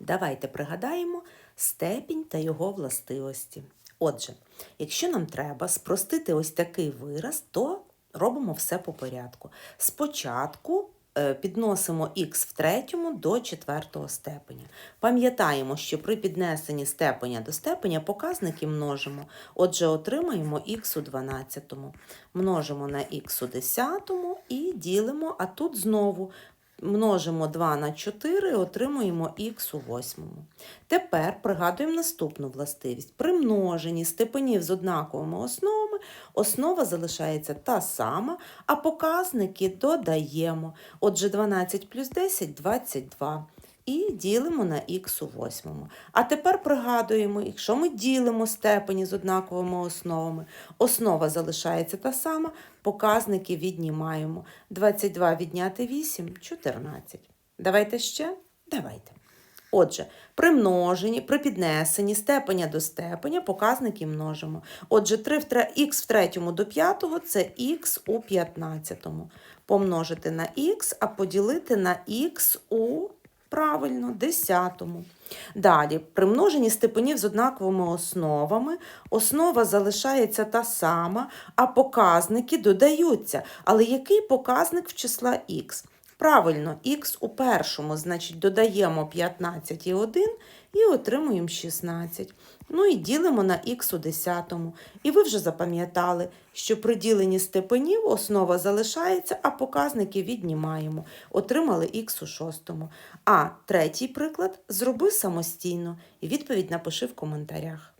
Давайте пригадаємо степінь та його властивості. Отже, якщо нам треба спростити ось такий вираз, то робимо все по порядку. Спочатку е, підносимо х в третьому до четвертого степеня. Пам'ятаємо, що при піднесенні степеня до степеня показники множимо. Отже, отримаємо х у 12, множимо на х у 10 і ділимо, а тут знову множимо 2 на 4, отримуємо х у 8. Тепер пригадуємо наступну властивість. При множенні степенів з однаковими основами основа залишається та сама, а показники додаємо. Отже, 12 плюс 10 – 22. І ділимо на х у восьмому. А тепер пригадуємо, якщо ми ділимо степені з однаковими основами, основа залишається та сама, показники віднімаємо. 22 відняти 8 – 14. Давайте ще? Давайте. Отже, при множенні, при піднесенні степеня до степеня показники множимо. Отже, 3 в тре... х в третьому до п'ятого – це х у п'ятнадцятому. Помножити на х, а поділити на х у Правильно, десятому. Далі, при множенні степенів з однаковими основами, основа залишається та сама, а показники додаються. Але який показник в числа х? Правильно, х у першому, значить, додаємо 15 і 1 і отримуємо 16. Ну і ділимо на х у десятому. І ви вже запам'ятали, що при діленні степенів основа залишається, а показники віднімаємо. Отримали х у шостому. А третій приклад зроби самостійно і відповідь напиши в коментарях.